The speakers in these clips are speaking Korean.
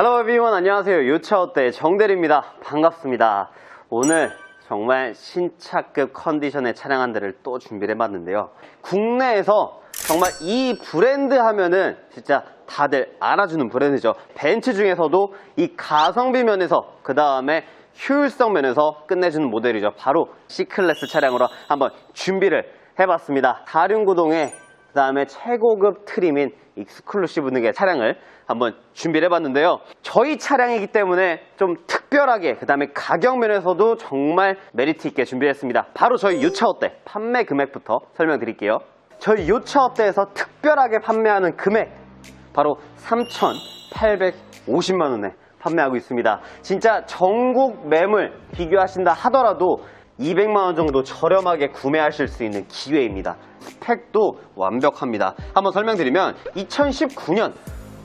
Hello everyone. 안녕하세요. 요차어때 정대리입니다. 반갑습니다. 오늘 정말 신차급 컨디션의 차량 한 대를 또 준비를 해봤는데요. 국내에서 정말 이 브랜드 하면은 진짜 다들 알아주는 브랜드죠. 벤츠 중에서도 이 가성비 면에서 그 다음에 효율성 면에서 끝내주는 모델이죠. 바로 C클래스 차량으로 한번 준비를 해봤습니다. 4륜구동의 그 다음에 최고급 트림인 익스클루시브 등의 차량을 한번 준비를 해봤는데요. 저희 차량이기 때문에 좀 특별하게 그 다음에 가격 면에서도 정말 메리트 있게 준비했습니다. 바로 저희 요차업대 판매 금액부터 설명드릴게요. 저희 요차업대에서 특별하게 판매하는 금액 바로 3,850만 원에 판매하고 있습니다. 진짜 전국 매물 비교하신다 하더라도 200만 원 정도 저렴하게 구매하실 수 있는 기회입니다. 스펙도 완벽합니다. 한번 설명드리면 2019년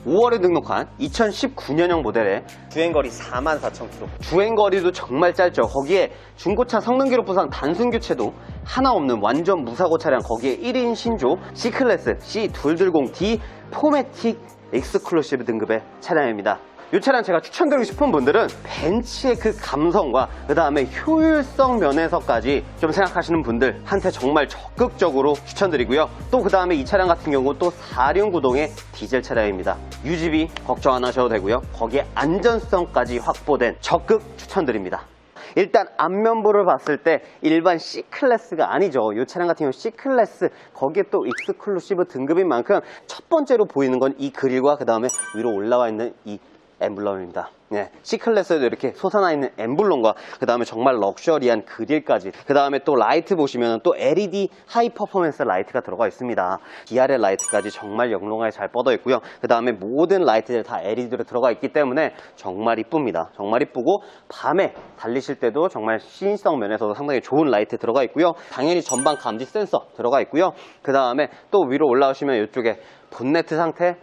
5월에 등록한 2019년형 모델의 주행거리 44,000km. 주행거리도 정말 짧죠. 거기에 중고차 성능 기록 부상 단순 교체도 하나 없는 완전 무사고 차량 거기에 1인 신조 C클래스 C220D 포매틱 익스클루시브 등급의 차량입니다. 이 차량 제가 추천드리고 싶은 분들은 벤츠의 그 감성과 그 다음에 효율성 면에서까지 좀 생각하시는 분들한테 정말 적극적으로 추천드리고요. 또 그 다음에 이 차량 같은 경우 또 4륜 구동의 디젤 차량입니다. 유지비 걱정 안 하셔도 되고요. 거기에 안전성까지 확보된 적극 추천드립니다. 일단 앞면부를 봤을 때 일반 C클래스가 아니죠. 이 차량 같은 경우 C클래스 거기에 또 익스클루시브 등급인 만큼 첫 번째로 보이는 건 이 그릴과 그 다음에 위로 올라와 있는 이 엠블럼입니다. 네, C클래스에도 이렇게 솟아나 있는 엠블럼과 그 다음에 정말 럭셔리한 그릴까지 그 다음에 또 라이트 보시면 또 LED 하이 퍼포먼스 라이트가 들어가 있습니다. DRL 라이트까지 정말 영롱하게 잘 뻗어 있고요. 그 다음에 모든 라이트들 다 LED로 들어가 있기 때문에 정말 이쁩니다. 정말 이쁘고 밤에 달리실 때도 정말 시인성 면에서도 상당히 좋은 라이트 들어가 있고요. 당연히 전방 감지 센서 들어가 있고요. 그 다음에 또 위로 올라오시면 이쪽에 본네트 상태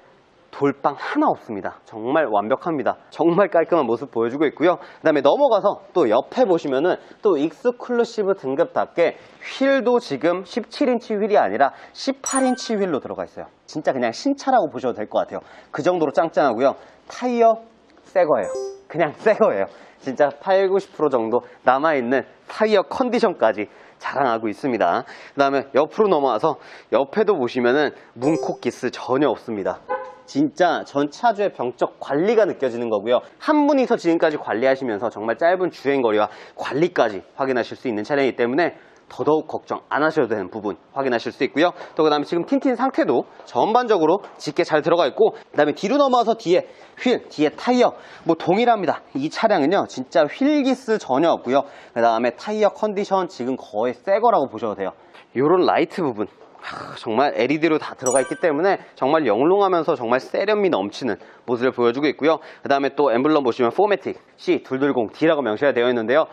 돌빵 하나 없습니다. 정말 완벽합니다. 정말 깔끔한 모습 보여주고 있고요. 그 다음에 넘어가서 또 옆에 보시면은 또 익스클루시브 등급답게 휠도 지금 17인치 휠이 아니라 18인치 휠로 들어가 있어요. 진짜 그냥 신차라고 보셔도 될 것 같아요. 그 정도로 짱짱하고요. 타이어 새 거예요. 그냥 새 거예요. 진짜 8, 90% 정도 남아있는 타이어 컨디션까지 자랑하고 있습니다. 그 다음에 옆으로 넘어와서 옆에도 보시면은 문콕 기스 전혀 없습니다. 진짜 전 차주의 병적 관리가 느껴지는 거고요. 한 분이서 지금까지 관리하시면서 정말 짧은 주행거리와 관리까지 확인하실 수 있는 차량이기 때문에 더더욱 걱정 안 하셔도 되는 부분 확인하실 수 있고요. 또 그 다음에 지금 틴틴 상태도 전반적으로 짙게 잘 들어가 있고 그 다음에 뒤로 넘어와서 뒤에 휠, 뒤에 타이어 뭐 동일합니다. 이 차량은요 진짜 휠기스 전혀 없고요. 그 다음에 타이어 컨디션 지금 거의 새 거라고 보셔도 돼요. 요런 라이트 부분 하, 정말 LED로 다 들어가 있기 때문에 정말 영롱하면서 정말 세련미 넘치는 모습을 보여주고 있고요. 그 다음에 또 엠블럼 보시면 포매틱 C220D라고 명시가 되어 있는데요.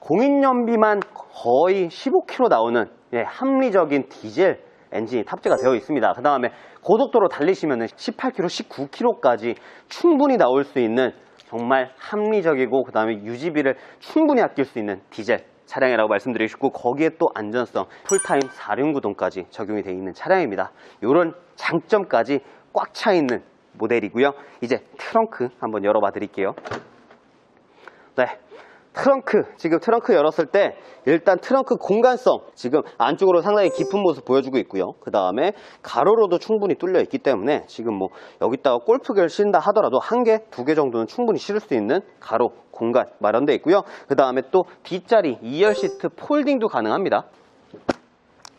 공인연비만 거의 15km 나오는 예, 합리적인 디젤 엔진이 탑재가 되어 있습니다. 그 다음에 고속도로 달리시면 18km, 19km까지 충분히 나올 수 있는 정말 합리적이고 그 다음에 유지비를 충분히 아낄 수 있는 디젤 차량이라고 말씀드리고 싶고 거기에 또 안전성 풀타임 4륜구동까지 적용이 되어 있는 차량입니다. 이런 장점까지 꽉 차 있는 모델이고요. 이제 트렁크 한번 열어봐 드릴게요. 네. 트렁크, 지금 트렁크 열었을 때 일단 트렁크 공간성 지금 안쪽으로 상당히 깊은 모습 보여주고 있고요. 그 다음에 가로로도 충분히 뚫려 있기 때문에 지금 뭐 여기다가 골프기를 신다 하더라도 한 개, 두 개 정도는 충분히 실을 수 있는 가로 공간 마련되어 있고요. 그 다음에 또 뒷자리 2열 시트 폴딩도 가능합니다.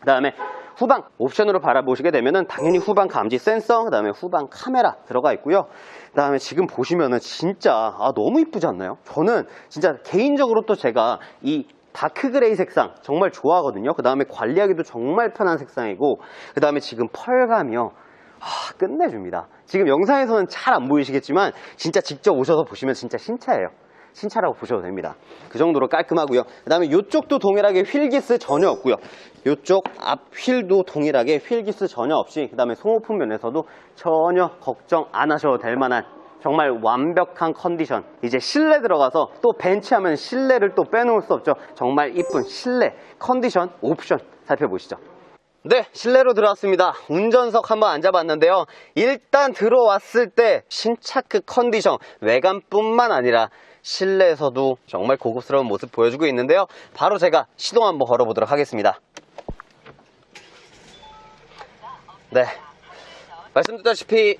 그 다음에 후방 옵션으로 바라보시게 되면은 당연히 후방 감지 센서, 그 다음에 후방 카메라 들어가 있고요. 그 다음에 지금 보시면은 진짜 아, 너무 이쁘지 않나요? 저는 진짜 개인적으로 또 제가 이 다크 그레이 색상 정말 좋아하거든요. 그 다음에 관리하기도 정말 편한 색상이고, 그 다음에 지금 펄감이요. 아, 끝내줍니다. 지금 영상에서는 잘 안 보이시겠지만, 진짜 직접 오셔서 보시면 진짜 신차예요. 신차라고 보셔도 됩니다. 그 정도로 깔끔하고요. 그 다음에 이쪽도 동일하게 휠기스 전혀 없고요. 이쪽 앞 휠도 동일하게 휠기스 전혀 없이 그 다음에 송오품 면에서도 전혀 걱정 안 하셔도 될 만한 정말 완벽한 컨디션 이제 실내 들어가서 또 벤치하면 실내를 또 빼놓을 수 없죠 정말 이쁜 실내 컨디션 옵션 살펴보시죠 네, 실내로 들어왔습니다. 운전석 한번 앉아봤는데요. 일단 들어왔을 때 신차급 컨디션, 외관뿐만 아니라 실내에서도 정말 고급스러운 모습 보여주고 있는데요. 바로 제가 시동 한번 걸어보도록 하겠습니다. 네. 말씀드렸다시피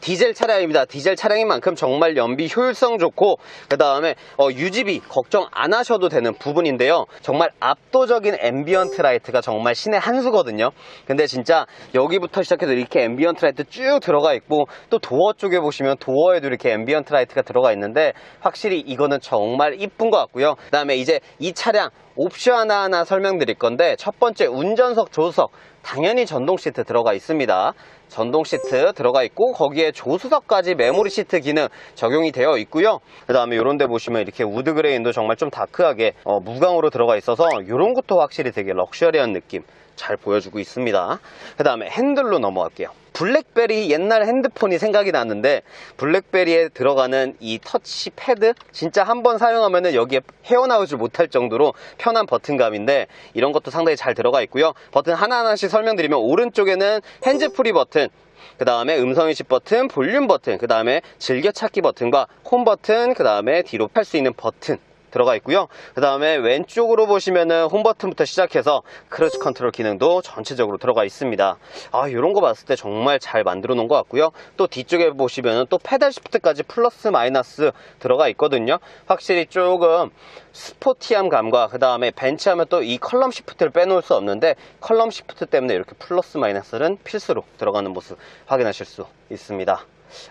디젤 차량입니다. 디젤 차량인 만큼 정말 연비 효율성 좋고 그 다음에 유지비 걱정 안 하셔도 되는 부분인데요. 정말 압도적인 앰비언트 라이트가 정말 신의 한 수거든요. 근데 진짜 여기부터 시작해서 이렇게 앰비언트 라이트 쭉 들어가 있고 또 도어 쪽에 보시면 도어에도 이렇게 앰비언트 라이트가 들어가 있는데 확실히 이거는 정말 이쁜 것 같고요. 그 다음에 이제 이 차량 옵션 하나하나 설명드릴 건데 첫 번째 운전석 조수석 당연히 전동 시트 들어가 있습니다. 전동 시트 들어가 있고 거기에 조수석까지 메모리 시트 기능 적용이 되어 있고요. 그 다음에 이런 데 보시면 이렇게 우드 그레인도 정말 좀 다크하게 어, 무광으로 들어가 있어서 이런 것도 확실히 되게 럭셔리한 느낌 잘 보여주고 있습니다. 그 다음에 핸들로 넘어갈게요. 블랙베리 옛날 핸드폰이 생각이 나는데 블랙베리에 들어가는 이 터치 패드 진짜 한 번 사용하면은 여기에 헤어나오지 못할 정도로 편한 버튼감인데 이런 것도 상당히 잘 들어가 있고요. 버튼 하나하나씩 설명드리면 오른쪽에는 핸즈프리 버튼 그 다음에 음성인식 버튼, 볼륨 버튼, 그 다음에 즐겨찾기 버튼과 홈 버튼, 그 다음에 뒤로 팔 수 있는 버튼 들어가 있고요. 그 다음에 왼쪽으로 보시면은 홈 버튼부터 시작해서 크루즈 컨트롤 기능도 전체적으로 들어가 있습니다. 아, 이런 거 봤을 때 정말 잘 만들어 놓은 것 같고요. 또 뒤쪽에 보시면은 또 페달 시프트까지 플러스 마이너스 들어가 있거든요. 확실히 조금 스포티함 감과 그 다음에 벤치하면 또 이 컬럼 시프트를 빼놓을 수 없는데 컬럼 시프트 때문에 이렇게 플러스 마이너스는 필수로 들어가는 모습 확인하실 수 있습니다.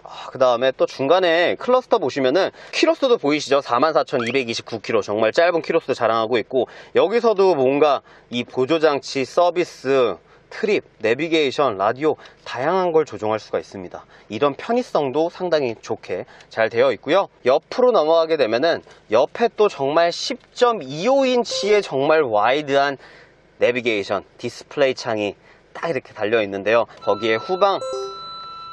아, 그 다음에 또 중간에 클러스터 보시면은 키로수도 보이시죠? 44,229km 정말 짧은 키로수 자랑하고 있고 여기서도 뭔가 이 보조장치 서비스 트립, 내비게이션, 라디오 다양한 걸 조정할 수가 있습니다. 이런 편의성도 상당히 좋게 잘 되어 있고요. 옆으로 넘어가게 되면은 옆에 또 정말 10.25인치의 정말 와이드한 내비게이션 디스플레이 창이 딱 이렇게 달려 있는데요. 거기에 후방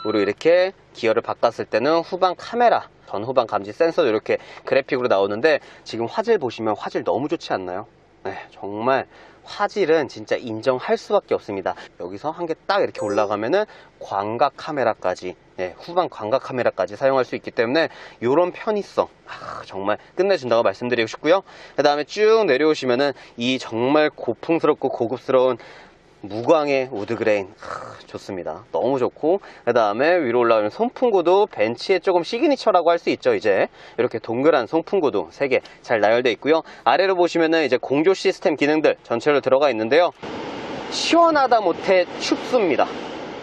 으로 이렇게 기어를 바꿨을 때는 후방 카메라 전후방 감지 센서도 이렇게 그래픽으로 나오는데 지금 화질 보시면 화질 너무 좋지 않나요? 네, 정말 화질은 진짜 인정할 수밖에 없습니다. 여기서 한 개 딱 이렇게 올라가면은 광각 카메라까지 네, 후방 광각 카메라까지 사용할 수 있기 때문에 이런 편의성 아, 정말 끝내준다고 말씀드리고 싶고요. 그 다음에 쭉 내려오시면은 이 정말 고풍스럽고 고급스러운 무광의 우드그레인. 하, 좋습니다. 너무 좋고 그 다음에 위로 올라오는 송풍구도 벤치에 조금 시그니처라고 할 수 있죠 이제. 이렇게 동그란 송풍구도 3개 잘 나열되어 있고요. 아래로 보시면은 이제 공조 시스템 기능들 전체로 들어가 있는데요. 시원하다 못해 춥습니다.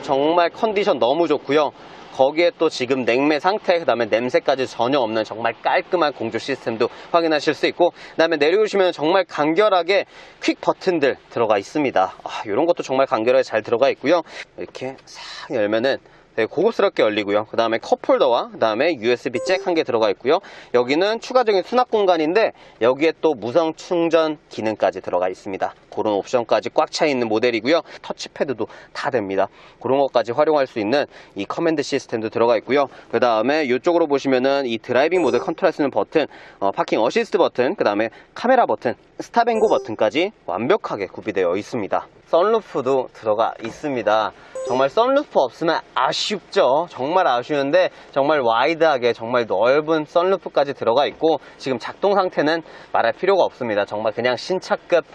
정말 컨디션 너무 좋고요 거기에 또 지금 냉매 상태 그 다음에 냄새까지 전혀 없는 정말 깔끔한 공조 시스템도 확인하실 수 있고 그 다음에 내려오시면 정말 간결하게 퀵 버튼들 들어가 있습니다. 아, 이런 것도 정말 간결하게 잘 들어가 있고요. 이렇게 싹 열면은 되게 고급스럽게 열리고요. 그 다음에 컵 홀더와 그 다음에 USB 잭 한 개 들어가 있고요. 여기는 추가적인 수납 공간인데 여기에 또 무선 충전 기능까지 들어가 있습니다. 그런 옵션까지 꽉 차 있는 모델이고요. 터치패드도 다 됩니다. 그런 것까지 활용할 수 있는 이 커맨드 시스템도 들어가 있고요. 그 다음에 이쪽으로 보시면은 이 드라이빙 모드 컨트롤 할 수 있는 버튼, 어, 파킹 어시스트 버튼, 그 다음에 카메라 버튼, 스탑앤고 버튼까지 완벽하게 구비되어 있습니다. 썬루프도 들어가 있습니다. 정말 썬루프 없으면 아쉽죠. 정말 아쉬운데 정말 와이드하게 정말 넓은 썬루프까지 들어가 있고 지금 작동 상태는 말할 필요가 없습니다. 정말 그냥 신차급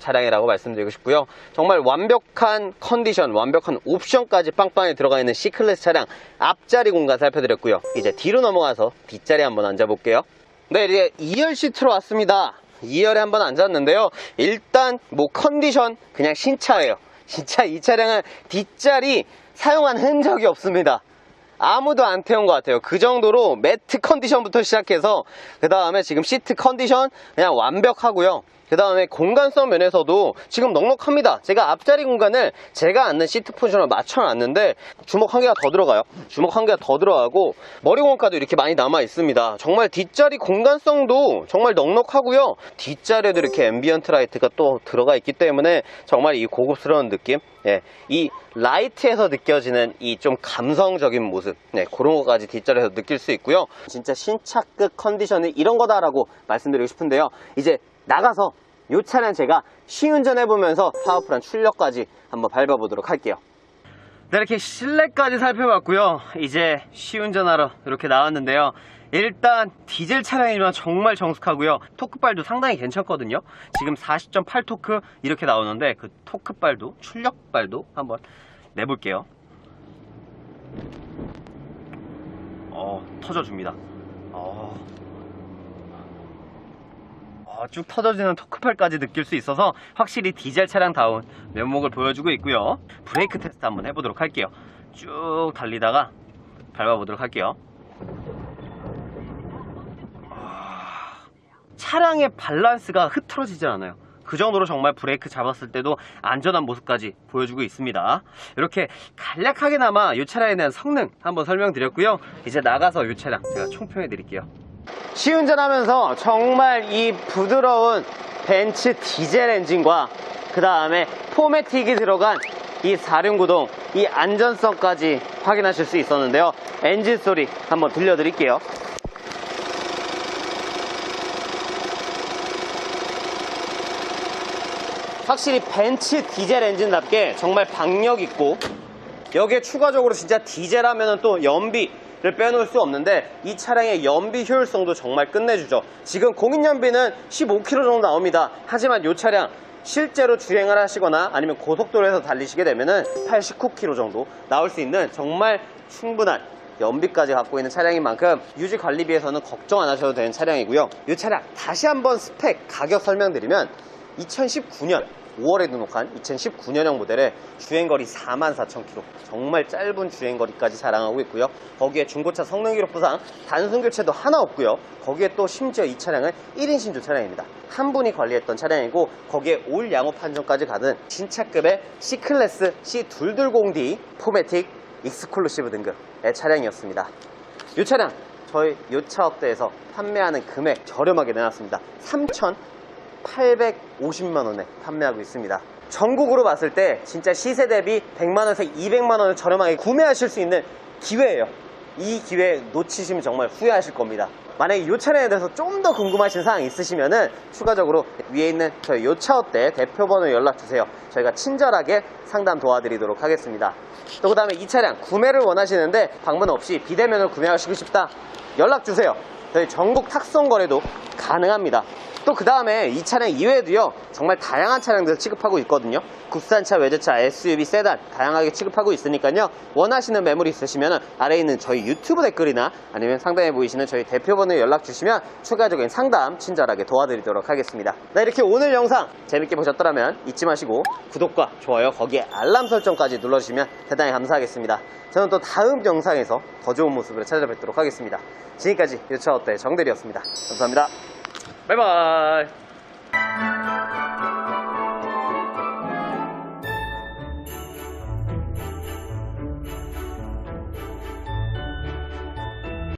차량이라고 말씀드리고 싶고요. 정말 완벽한 컨디션, 완벽한 옵션까지 빵빵히 들어가 있는 C클래스 차량 앞자리 공간 살펴드렸고요. 이제 뒤로 넘어가서 뒷자리 한번 앉아볼게요. 네, 이제 2열 시트로 왔습니다. 2열에 한번 앉았는데요. 일단 뭐 컨디션 그냥 신차예요. 진짜 이 차량은 뒷자리 사용한 흔적이 없습니다. 아무도 안 태운 것 같아요. 그 정도로 매트 컨디션부터 시작해서 그 다음에 지금 시트 컨디션 그냥 완벽하고요. 그 다음에 공간성 면에서도 지금 넉넉합니다. 제가 앞자리 공간을 제가 앉는 시트 포지션을 맞춰놨는데 주먹 한 개가 더 들어가요. 주먹 한 개가 더 들어가고 머리 공간까지 이렇게 많이 남아 있습니다. 정말 뒷자리 공간성도 정말 넉넉하고요. 뒷자리에도 이렇게 앰비언트 라이트가 또 들어가 있기 때문에 정말 이 고급스러운 느낌, 예, 이 라이트에서 느껴지는 이 좀 감성적인 모습, 네, 그런 것까지 뒷자리에서 느낄 수 있고요. 진짜 신차급 컨디션이 이런 거다라고 말씀드리고 싶은데요. 이제 나가서 이 차량 제가 시운전 해보면서 파워풀한 출력까지 한번 밟아보도록 할게요. 네, 이렇게 실내까지 살펴봤고요. 이제 시운전하러 이렇게 나왔는데요. 일단 디젤 차량이지만 정말 정숙하고요. 토크발도 상당히 괜찮거든요. 지금 40.8 토크 이렇게 나오는데 그 토크발도 출력발도 한번 내볼게요. 어, 터져줍니다. 어. 어, 쭉 터져지는 토크팔까지 느낄 수 있어서 확실히 디젤 차량다운 면목을 보여주고 있고요. 브레이크 테스트 한번 해보도록 할게요. 쭉 달리다가 밟아보도록 할게요. 아, 차량의 밸런스가 흐트러지질 않아요. 그 정도로 정말 브레이크 잡았을 때도 안전한 모습까지 보여주고 있습니다. 이렇게 간략하게나마 이 차량에 대한 성능 한번 설명드렸고요. 이제 나가서 이 차량 제가 총평해 드릴게요. 시운전하면서 정말 이 부드러운 벤츠 디젤 엔진과 그 다음에 포매틱이 들어간 이 4륜구동 이 안전성까지 확인하실 수 있었는데요. 엔진 소리 한번 들려드릴게요. 확실히 벤츠 디젤 엔진답게 정말 박력 있고 여기에 추가적으로 진짜 디젤 하면은 또 연비를 빼놓을 수 없는데 이 차량의 연비 효율성도 정말 끝내주죠. 지금 공인 연비는 15km 정도 나옵니다. 하지만 이 차량 실제로 주행을 하시거나 아니면 고속도로에서 달리시게 되면은 89km 정도 나올 수 있는 정말 충분한 연비까지 갖고 있는 차량인 만큼 유지 관리비에서는 걱정 안 하셔도 되는 차량이고요. 이 차량 다시 한번 스펙 가격 설명드리면 2019년 5월에 등록한 2019년형 모델에 주행거리 44,000km 정말 짧은 주행거리까지 자랑하고 있고요. 거기에 중고차 성능 기록 부상 단순 교체도 하나 없고요. 거기에 또 심지어 이 차량은 1인 신조 차량입니다. 한 분이 관리했던 차량이고 거기에 올 양호 판정까지 가는 신차급의 C클래스 C220D 포매틱 익스클루시브 등급의 차량이었습니다. 이 차량 저희 요차 업대에서 판매하는 금액 저렴하게 내놨습니다. 3,000 850만원에 판매하고 있습니다. 전국으로 봤을 때 진짜 시세 대비 100만원에서 200만원을 저렴하게 구매하실 수 있는 기회예요. 이 기회 놓치시면 정말 후회하실 겁니다. 만약에 이 차량에 대해서 좀 더 궁금하신 사항 있으시면 은 추가적으로 위에 있는 저희 요차 업대 대표번호 연락주세요. 저희가 친절하게 상담 도와드리도록 하겠습니다. 또 그 다음에 이 차량 구매를 원하시는데 방문 없이 비대면으로 구매하시고 싶다 연락주세요. 저희 전국 탁송 거래도 가능합니다. 또 그 다음에 이 차량 이외에도요 정말 다양한 차량들을 취급하고 있거든요. 국산차, 외제차, SUV, 세단 다양하게 취급하고 있으니까요. 원하시는 매물이 있으시면 아래에 있는 저희 유튜브 댓글이나 아니면 상단에 보이시는 저희 대표번호에 연락 주시면 추가적인 상담 친절하게 도와드리도록 하겠습니다. 네 이렇게 오늘 영상 재밌게 보셨더라면 잊지 마시고 구독과 좋아요 거기에 알람 설정까지 눌러주시면 대단히 감사하겠습니다. 저는 또 다음 영상에서 더 좋은 모습으로 찾아뵙도록 하겠습니다. 지금까지 유차어때 정대리였습니다. 감사합니다 바이바이